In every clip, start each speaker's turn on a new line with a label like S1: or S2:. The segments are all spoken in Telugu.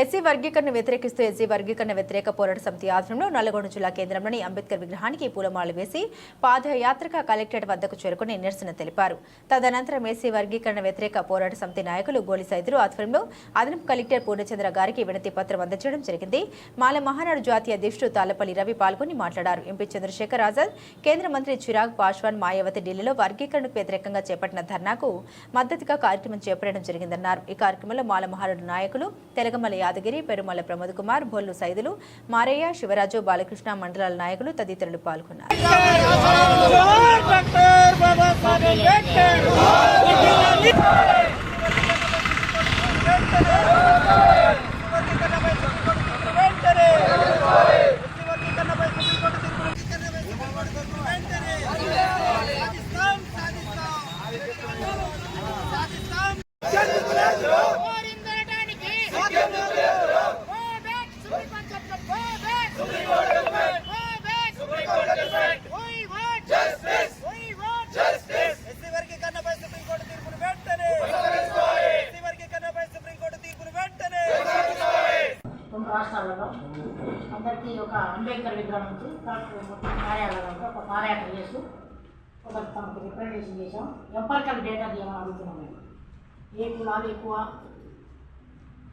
S1: ఎస్సీ వర్గీకరణ వ్యతిరేకిస్తూ ఎస్సీ వర్గీకరణ వ్యతిరేక పోరాట సమితి ఆధ్వర్యంలో నల్లగొండ జిల్లా కేంద్రంలోని అంబేద్కర్ విగ్రహానికి పూలమాల వేసి పాదయాత్రగా కలెక్టరేట్ వద్దకు చేరుకుని నిరసన తెలిపారు. తదనంతరం ఎస్సీ వర్గీకరణ వ్యతిరేక పోరాట సమితి నాయకులు గోలి సైదులు ఆధ్వర్యంలో అదనపు కలెక్టర్ పూర్ణచంద్ర గారికి వినతి పత్రం అందజేయడం జరిగింది. మాల మహానాడు జాతీయ అధ్యక్షుడు తాళ్ళపల్లి రవి పాల్గొని మాట్లాడారు. ఎంపీ చంద్రశేఖర్ ఆజాద్ కేంద్ర మంత్రి చిరాగ్ పాశ్వాన్ మాయావతి ఢిల్లీలో వర్గీకరణకు వ్యతిరేకంగా చేపట్టిన ధర్నాకు మద్దతుగా కార్యక్రమం చేపట్టడం జరిగిందన్నారు. ఈ కార్యక్రమంలో మాల మహానాడు నాయకులు తెలగమల యాదగిరి పెరుమల ప్రమోద్ కుమార్ బొల్లు సైదులు మారయ్య శివరాజు బాలకృష్ణ మండలాల నాయకులు తదితరులు పాల్గొన్నారు
S2: doctor Babasaheb Ambedkar
S3: పోరిందనడానికి go back supreme court judgement go back supreme court judgement go back supreme court judgement we want justice we want justice
S2: SC వర్గీకరణపై సుప్రీంకోర్టు తీర్పును వెంటనే ఎస్సీ వర్గీకరణపై సుప్రీంకోర్టు తీర్పును వెంటనే
S4: రెండు రాష్ట్రాలలో అందరికీ ఒక అంబేద్కర్ విగ్రహం నుంచి కలెక్టర్ మొత్తం కార్యాలయంలో ఒక పాదయాత్ర చేస్తూ ఒక తమకు రిప్రజెంటేషన్ చేసాం ఎంపర్కల్ డేటా ఏమని అడుగుతున్నాం మేము. ఏ కులాలు ఎక్కువ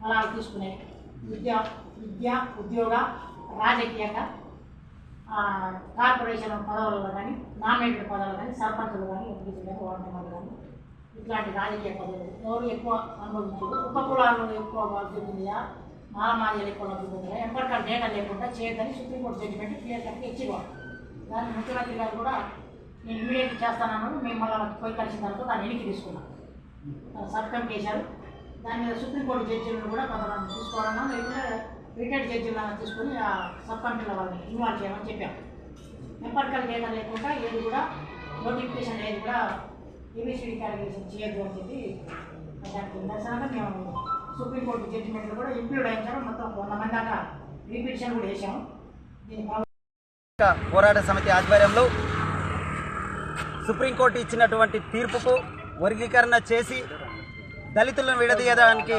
S4: ఫలాలు తీసుకునే విద్య విద్య ఉద్యోగ రాజకీయక కార్పొరేషన్ పదవులలో కానీ నామినేటెడ్ పదవులు కానీ సర్పంచులు కానీ ఎంపీలు కానీ వార్డు మెంబర్లు కానీ ఇట్లాంటి రాజకీయ పదవులు ఎవరు ఎక్కువ అనుభవించారు? ఉప కులాలు ఎక్కువ బాధ్యతగా మాలమాజలు ఎక్కువ బాధ్యతగా ఎప్పటికీ డేటా లేకుండా చేయదని సుప్రీంకోర్టు జడ్జిమెంట్ క్లియర్ కట్గా ఇచ్చేవాడు దాన్ని ముఖ్యమంత్రి గారు కూడా నేను ఇమీడియట్ చేస్తానన్నాడు. మేము మళ్ళీ పోయి కలిసిన తర్వాత దాన్ని వెనక్కి తీసుకున్నాం. సబ్ చేశారు. దాని మీద సుప్రీంకోర్టు జడ్జీలను కూడా కొంతమంది తీసుకోవాలన్నా లేకపోతే రిటైర్డ్ జడ్జీలను తీసుకొని ఆ సబ్ కమిటీల వాళ్ళని ఇన్వాల్వ్ చేయమని చెప్పాము ఎంపర్కల్ డేటా లేకుండా ఏది కూడా నోటిఫికేషన్ ఏది కూడా ఏబిసిడి క్యాలిక్యులేషన్ చేయొద్దు అని చెప్పి దానికి నిరసనగా మేము సుప్రీంకోర్టు జడ్జిమెంట్లు కూడా ఇంక్లూడ్ అయ్యారు మొత్తం వంద మంది దాకా రిపిటిషన్ కూడా వేసాము
S5: పోరాట సమితి ఆధ్వర్యంలో సుప్రీంకోర్టు ఇచ్చినటువంటి తీర్పుకు వర్గీకరణ చేసి దళితులను విడదీయడానికి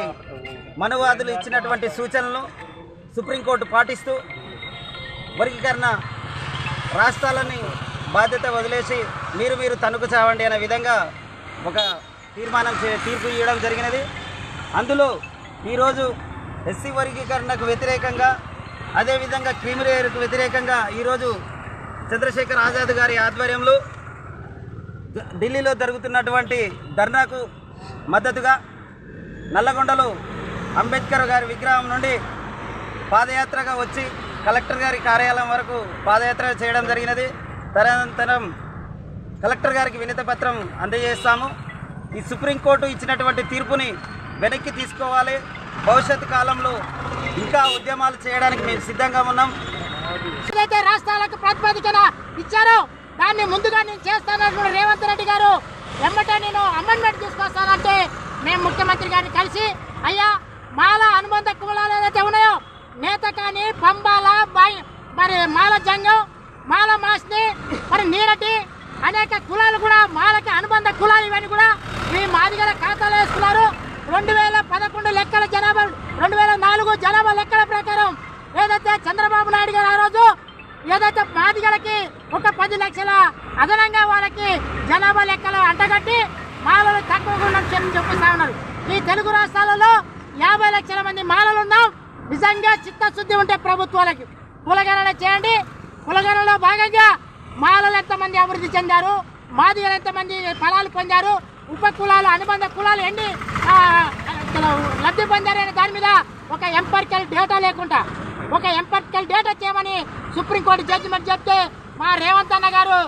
S5: మనువాదులు ఇచ్చినటువంటి సూచనలను సుప్రీంకోర్టు పాటిస్తూ వర్గీకరణ రాష్ట్రాలని బాధ్యత వదిలేసి మీరు మీరు తణుకు చావండి అనే విధంగా ఒక తీర్మానం చే- తీర్పు ఇవ్వడం జరిగినది. అందులో ఈరోజు ఎస్సీ వర్గీకరణకు వ్యతిరేకంగా అదేవిధంగా క్రిమిలేయర్కు వ్యతిరేకంగా ఈరోజు చంద్రశేఖర్ ఆజాద్ గారి ఆధ్వర్యంలో ఢిల్లీలో జరుగుతున్నటువంటి ధర్నాకు మద్దతుగా నల్లగొండలో అంబేద్కర్ గారి విగ్రహం నుండి పాదయాత్రగా వచ్చి కలెక్టర్ గారి కార్యాలయం వరకు పాదయాత్ర చేయడం జరిగినది. తదనంతరం కలెక్టర్ గారికి వినతి పత్రం అందజేస్తాము. ఈ సుప్రీంకోర్టు ఇచ్చినటువంటి తీర్పుని వెనక్కి తీసుకోవాలి. భవిష్యత్ కాలంలో ఇంకా ఉద్యమాలు చేయడానికి మేము సిద్ధంగా ఉన్నాం.
S4: ఏదైతే రాష్ట్రాలకు ప్రాతిపదికన ఇచ్చారో దాన్ని ముందుగా నేను చేస్తానన్న రేవంత్ రెడ్డి గారు వెంబటే నేను అమెండ్మెంట్ తీసుకొస్తానంటే మేము ముఖ్యమంత్రి గారిని కలిసి అయ్యా మాల అనుబంధ కులాలు ఏదైతే ఉన్నాయో నేత కానీ పంబాల మరి మాల జంగం మాల మాస్ని మరి నీరటి అనేక కులాలు కూడా మాలకి అనుబంధ కులాలు ఇవన్నీ కూడా ఈ మాదిగల ఖాతాలో వేసుకున్నారు. రెండు వేల పదకొండు లెక్కల జనాభా రెండు వేల నాలుగు జనాభా లెక్కల ప్రకారం ఏదైతే చంద్రబాబు నాయుడు గారు ఆ రోజు ఏదైతే మాదిగలకి ఒక పది లక్షల అదనంగా వాళ్ళకి జనాభా లెక్కలు అంటగట్టి మాలలు తక్కువగా ఉన్నట్టు చెప్పిస్తా ఉన్నారు. ఈ తెలుగు రాష్ట్రాలలో యాభై లక్షల మంది మాలలు ఉన్నాం. నిజంగా చిత్తశుద్ధి ఉంటే ప్రభుత్వాలకి. కులగణన చేయండి. కులగణనలో భాగంగా మాలలు ఎంతమంది అభివృద్ధి చెందారు? మాదిగలు ఎంతమంది ఫలాలు పొందారు? ఉప కులాలు అనుబంధ కులాలు ఎన్ని లబ్ధి పొందారనే అనే దాని మీద ఒక ఎంపర్కల్ డేటా లేకుండా ఒక ఎంపర్కల్ డేటా చేయమని సుప్రీంకోర్టు జడ్జిమెంట్ చెప్తే మా రేవంత్ అన్న గారు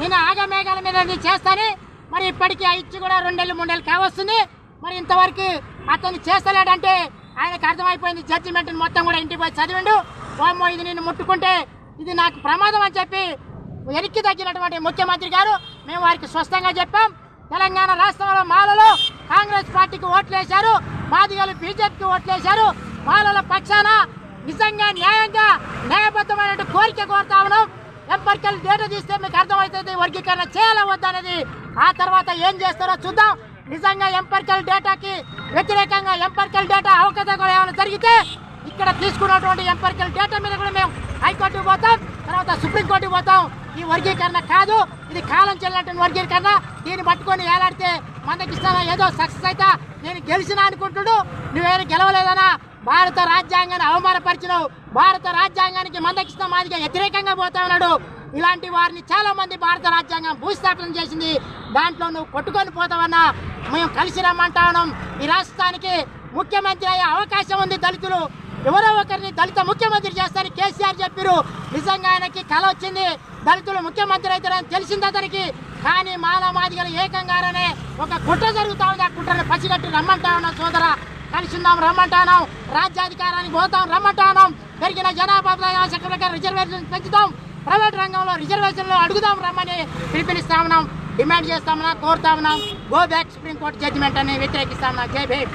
S4: నేను ఆగమేఘాల మీద ఇది చేస్తాను మరి ఇప్పటికీ ఆ ఇచ్చి కూడా రెండేళ్ళు మూడేళ్ళు కావస్తుంది. మరి ఇంతవరకు అతను చేస్తలేడంటే ఆయనకు అర్థమైపోయింది జడ్జిమెంట్ని మొత్తం కూడా ఇంటికి పోయి చదివిండు. ఓమో ఇది నేను ముట్టుకుంటే ఇది నాకు ప్రమాదం అని చెప్పి వెనక్కి తగ్గినటువంటి ముఖ్యమంత్రి గారు మేము వారికి స్పష్టంగా చెప్పాం. తెలంగాణ రాష్ట్రంలో మాలలో కాంగ్రెస్ పార్టీకి ఓట్లేశారు. మాదిగలు బీజేపీకి ఓట్లేశారు. వాళ్ళ పక్షాన నిజంగా న్యాయంగా న్యాయబద్ధమైన కోరిక కోరుతా ఉన్నాం. ఎంపర్కల్ డేటా తీస్తే మీకు అర్థమవుతుంది వర్గీకరణ చేయాలా వద్దనేది ఆ తర్వాత ఏం చేస్తారో చూద్దాం. నిజంగా ఎంపర్కల్ డేటాకి వ్యతిరేకంగా ఎంపర్కల్ డేటా అవకతవకలు ఏమైనా జరిగితే ఇక్కడ తీసుకున్నటువంటి ఎంపర్కల్ డేటా మీద కూడా మేము హైకోర్టుకి పోతాం. తర్వాత సుప్రీంకోర్టుకి పోతాం. ఈ వర్గీకరణ కాదు. ఇది కాలం చెల్లినటువంటి వర్గీకరణ. దీన్ని పట్టుకొని మనకి మందకిస్తానా ఏదో సక్సెస్ అయితే నేను గెలిచినా అనుకుంటుడు నువ్వేమి గెలవలేదనా? భారత రాజ్యాంగాన్ని అవమానపరిచినావు. భారత రాజ్యాంగానికి మందకిస్తా మాదిగా వ్యతిరేకంగా పోతా ఉన్నాడు. ఇలాంటి వారిని చాలా మంది భారత రాజ్యాంగం భూస్థాపన చేసింది. దాంట్లో నువ్వు కొట్టుకొని పోతావన్నా. మేము కలిసి రమ్మంటా ఉన్నాం. ఈ రాష్ట్రానికి ముఖ్యమంత్రి అయ్యే అవకాశం ఉంది దళితులు. ఎవరో ఒకరిని దళిత ముఖ్యమంత్రి చేస్తారని కేసీఆర్ చెప్పారు. నిజంగా ఆయనకి కల వచ్చింది. దళితులు ముఖ్యమంత్రి అవుతారని తెలిసింది అతనికి. కానీ మాలా మాదిగలు ఏకంగానే ఒక కుట్ర జరుగుతా ఉంది. ఆ కుట్రను పసిగట్టి రమ్మంటా ఉన్నాం సోదర. కలిసి ఉందాం రాజ్యాధికారానికి పోతాం రమ్మంటానం పెరిగిన జనాభా ప్రకారం రిజర్వేషన్ పెంచుతాం. ప్రైవేట్ రంగంలో రిజర్వేషన్లో అడుగుదాం రమ్మని పిలుపునిస్తా ఉన్నాం. డిమాండ్ చేస్తామన్నా కోరుతా ఉన్నాం. గో బ్యాక్ సుప్రీంకోర్టు జడ్జిమెంట్ అని వ్యతిరేకిస్తామన్నా జై భీమ్!